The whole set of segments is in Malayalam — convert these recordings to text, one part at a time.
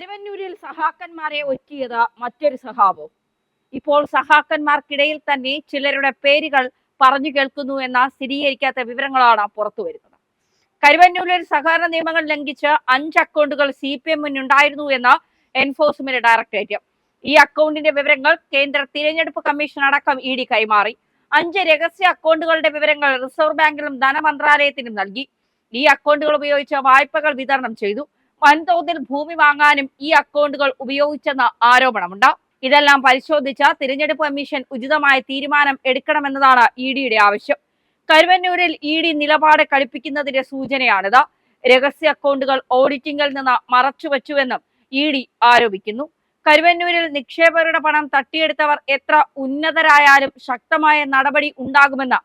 കരുവന്നൂരിൽ സഹാക്കന്മാരെ ഒറ്റിയത് മറ്റൊരു സഹാവോ ഇപ്പോൾ സഹാക്കന്മാർക്കിടയിൽ തന്നെ ചിലരുടെ പേരുകൾ പറഞ്ഞു കേൾക്കുന്നു എന്ന സ്ഥിരീകരിക്കാത്ത വിവരങ്ങളാണ് പുറത്തു വരുന്നത്. കരുവന്നൂരിൽ സഹകരണ നിയമങ്ങൾ ലംഘിച്ച് അഞ്ച് അക്കൗണ്ടുകൾ സി പി എമ്മിനുണ്ടായിരുന്നു എന്ന് എൻഫോഴ്സ്മെന്റ് ഡയറക്ടറേറ്റ്. ഈ അക്കൗണ്ടിന്റെ വിവരങ്ങൾ കേന്ദ്ര തിരഞ്ഞെടുപ്പ് കമ്മീഷൻ അടക്കം ഇ ഡി കൈമാറി. അഞ്ച് രഹസ്യ അക്കൗണ്ടുകളുടെ വിവരങ്ങൾ റിസർവ് ബാങ്കിലും ധനമന്ത്രാലയത്തിനും നൽകി. ഈ അക്കൗണ്ടുകൾ ഉപയോഗിച്ച് വായ്പകൾ വിതരണം ചെയ്തു. വൻതോതിൽ ഭൂമി വാങ്ങാനും ഈ അക്കൗണ്ടുകൾ ഉപയോഗിച്ചെന്ന ആരോപണമുണ്ട്. ഇതെല്ലാം പരിശോധിച്ച തിരഞ്ഞെടുപ്പ് കമ്മീഷൻ ഉചിതമായ തീരുമാനം എടുക്കണമെന്നതാണ് ഇ ഡിയുടെ ആവശ്യം. കരുവന്നൂരിൽ ഇ ഡി നിലപാട് കളിപ്പിക്കുന്നതിന്റെ സൂചനയാണിത്. രഹസ്യ അക്കൗണ്ടുകൾ ഓഡിറ്റിംഗിൽ നിന്ന് മറച്ചുവെച്ചുവെന്നും ഇ ഡി ആരോപിക്കുന്നു. കരുവന്നൂരിൽ നിക്ഷേപകരുടെ പണം തട്ടിയെടുത്തവർ എത്ര ഉന്നതരായാലും ശക്തമായ നടപടി ഉണ്ടാകുമെന്ന്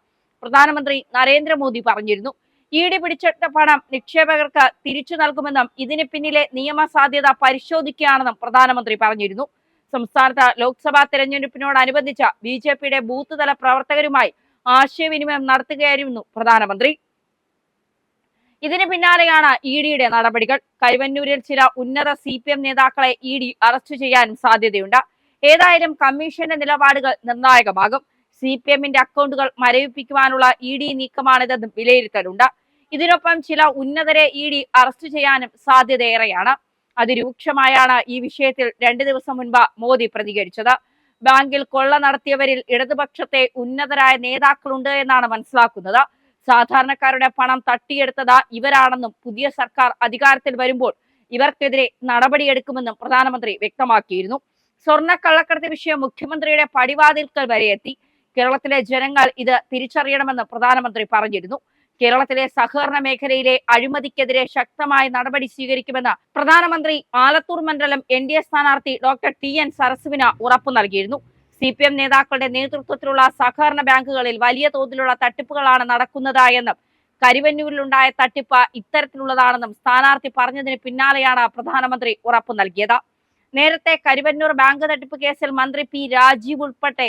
പ്രധാനമന്ത്രി നരേന്ദ്രമോദി പറഞ്ഞിരുന്നു. ഇ ഡി പിടിച്ചെടുത്ത പണം നിക്ഷേപകർക്ക് തിരിച്ചു നൽകുമെന്നും ഇതിന് പിന്നിലെ നിയമസാധ്യത പരിശോധിക്കുകയാണെന്നും പ്രധാനമന്ത്രി പറഞ്ഞിരുന്നു. സംസ്ഥാനത്ത് ലോക്സഭാ തെരഞ്ഞെടുപ്പിനോടനുബന്ധിച്ച് ബി ജെ പിയുടെ ബൂത്ത് തല പ്രവർത്തകരുമായി ആശയവിനിമയം നടത്തുകയായിരുന്നു പ്രധാനമന്ത്രി. ഇതിന് പിന്നാലെയാണ് ഇ ഡിയുടെ നടപടികൾ. കരുവന്നൂരിൽ ചില ഉന്നത സി പി എം നേതാക്കളെ ഇ ഡി അറസ്റ്റ് ചെയ്യാനും സാധ്യതയുണ്ട്. ഏതായാലും കമ്മീഷന്റെ നിലപാടുകൾ നിർണായകമാകും. സി പി എമ്മിന്റെ അക്കൗണ്ടുകൾ മരവിപ്പിക്കുവാനുള്ള ഇ ഡി നീക്കമാണിതെന്നും വിലയിരുത്തലുണ്ട്. ഇതിനൊപ്പം ചില ഉന്നതരെ ഇ ഡി അറസ്റ്റ് ചെയ്യാനും സാധ്യതയേറെയാണ്. അതിരൂക്ഷമായാണ് ഈ വിഷയത്തിൽ രണ്ടു ദിവസം മുൻപ് മോദി പ്രതികരിച്ചത്. ബാങ്കിൽ കൊള്ള നടത്തിയവരിൽ ഇടതുപക്ഷത്തെ ഉന്നതരായ നേതാക്കളുണ്ട് എന്നാണ് മനസ്സിലാക്കുന്നത്. സാധാരണക്കാരുടെ പണം തട്ടിയെടുത്തത് ഇവരാണെന്നും പുതിയ സർക്കാർ അധികാരത്തിൽ വരുമ്പോൾ ഇവർക്കെതിരെ നടപടിയെടുക്കുമെന്നും പ്രധാനമന്ത്രി വ്യക്തമാക്കിയിരുന്നു. സ്വർണ കള്ളക്കടത്ത് വിഷയം മുഖ്യമന്ത്രിയുടെ പടിവാതിൽക്കൽ വരെ എത്തി. കേരളത്തിലെ ജനങ്ങൾ ഇത് തിരിച്ചറിയണമെന്ന് പ്രധാനമന്ത്രി പറഞ്ഞിരുന്നു. കേരളത്തിലെ സഹകരണ മേഖലയിലെ അഴിമതിക്കെതിരെ ശക്തമായ നടപടി സ്വീകരിക്കുമെന്ന് പ്രധാനമന്ത്രി ആലത്തൂർ മണ്ഡലം എൻ ഡി എ സ്ഥാനാർത്ഥി ഡോക്ടർ ടി എൻ സരസുവിന് ഉറപ്പു നൽകിയിരുന്നു. സി പി എം നേതാക്കളുടെ നേതൃത്വത്തിലുള്ള സഹകരണ ബാങ്കുകളിൽ വലിയ തോതിലുള്ള തട്ടിപ്പുകളാണ് നടക്കുന്നത് എന്നും കരുവന്നൂരിലുണ്ടായ തട്ടിപ്പ് ഇത്തരത്തിലുള്ളതാണെന്നും സ്ഥാനാർത്ഥി പറഞ്ഞതിന് പിന്നാലെയാണ് പ്രധാനമന്ത്രി ഉറപ്പു നൽകിയത്. നേരത്തെ കരുവന്നൂർ ബാങ്ക് തട്ടിപ്പ് കേസിൽ മന്ത്രി പി രാജീവ് ഉൾപ്പെടെ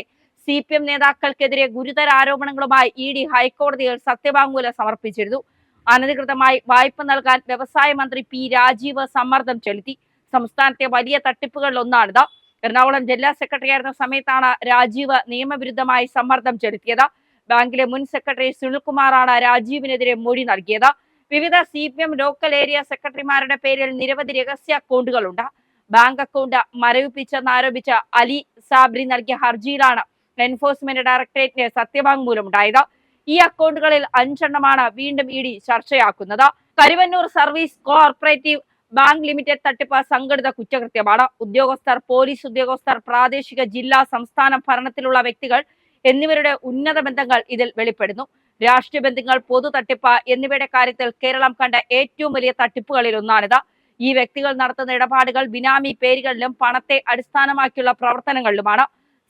സി പി എം നേതാക്കൾക്കെതിരെ ഗുരുതര ആരോപണങ്ങളുമായി ഇ ഡി ഹൈക്കോടതിയിൽ സത്യവാങ്മൂലം സമർപ്പിച്ചിരുന്നു. അനധികൃതമായി വായ്പ നൽകാൻ വ്യവസായ മന്ത്രി പി രാജീവ് സമ്മർദ്ദം ചെലുത്തി. സംസ്ഥാനത്തെ വലിയ തട്ടിപ്പുകളിൽ ഒന്നാണിത്. എറണാകുളം ജില്ലാ സെക്രട്ടറി ആയിരുന്ന സമയത്താണ് രാജീവ് നിയമവിരുദ്ധമായി സമ്മർദ്ദം ചെലുത്തിയത്. ബാങ്കിലെ മുൻ സെക്രട്ടറി സുനിൽകുമാറാണ് രാജീവിനെതിരെ മൊഴി നൽകിയത്. വിവിധ C P M local area സെക്രട്ടറിമാരുടെ പേരിൽ നിരവധി രഹസ്യ അക്കൗണ്ടുകളുണ്ട്. ബാങ്ക് അക്കൗണ്ട് മരവിപ്പിച്ചെന്നാരോപിച്ച അലി സാബ്രി നൽകിയ ഹർജിയിലാണ് എൻഫോഴ്സ്മെന്റ് ഡയറക്ടറേറ്റിന് സത്യവാങ്മൂലം ഉണ്ടായത് ഈ അക്കൗണ്ടുകളിൽ അഞ്ചെണ്ണമാണ് വീണ്ടും E D ചർച്ചയാക്കുന്നത്. Karuvannur service corporative bank limited തട്ടിപ്പ് സംഘടിത കുറ്റകൃത്യമാണ്. ഉദ്യോഗസ്ഥർ പോലീസ് ഉദ്യോഗസ്ഥർ പ്രാദേശിക ജില്ലാ സംസ്ഥാന ഭരണത്തിലുള്ള വ്യക്തികൾ എന്നിവരുടെ ഉന്നത ബന്ധങ്ങൾ ഇതിൽ വെളിപ്പെടുന്നു. രാഷ്ട്രീയ ബന്ധങ്ങൾ പൊതു തട്ടിപ്പ് എന്നിവയുടെ കാര്യത്തിൽ കേരളം കണ്ട ഏറ്റവും വലിയ തട്ടിപ്പുകളിൽ ഒന്നാണിത്. ഈ വ്യക്തികൾ നടത്തുന്ന ഇടപാടുകൾ ബിനാമി പേരുകളിലും പണത്തെ അടിസ്ഥാനമാക്കിയുള്ള പ്രവർത്തനങ്ങളിലുമാണ്.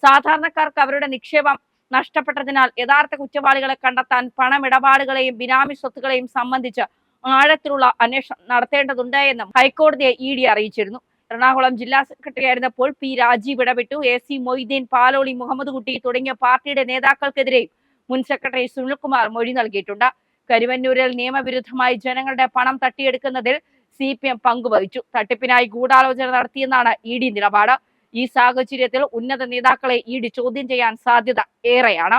സാധാരണക്കാർക്ക് അവരുടെ നിക്ഷേപം നഷ്ടപ്പെട്ടതിനാൽ യഥാർത്ഥ കുറ്റവാളികളെ കണ്ടെത്താൻ പണമിടപാടുകളെയും ബിനാമി സ്വത്തുകളെയും സംബന്ധിച്ച് ആഴത്തിലുള്ള അന്വേഷണം നടത്തേണ്ടതുണ്ട് എന്നും ഹൈക്കോടതിയെ ഇ ഡി അറിയിച്ചിരുന്നു. എറണാകുളം ജില്ലാ സെക്രട്ടറി ആയിരുന്നപ്പോൾ പി രാജീവ് ഇടപെട്ടു. എ സി മൊയ്തീൻ പാലോളി മുഹമ്മദ് കുട്ടി തുടങ്ങിയ പാർട്ടിയുടെ നേതാക്കൾക്കെതിരെയും മുൻ സെക്രട്ടറി സുനിൽകുമാർ മൊഴി നൽകിയിട്ടുണ്ട്. കരുവന്നൂരിൽ നിയമവിരുദ്ധമായി ജനങ്ങളുടെ പണം തട്ടിയെടുക്കുന്നതിൽ സി പി എം പങ്കുവഹിച്ചു. തട്ടിപ്പിനായി ഗൂഢാലോചന നടത്തിയെന്നാണ് ഇ ഡി നിലപാട്. ഈ സാഹചര്യത്തിൽ ഉന്നത നേതാക്കളെ ഇ ഡി ചോദ്യം ചെയ്യാൻ സാധ്യത ഏറെയാണ്.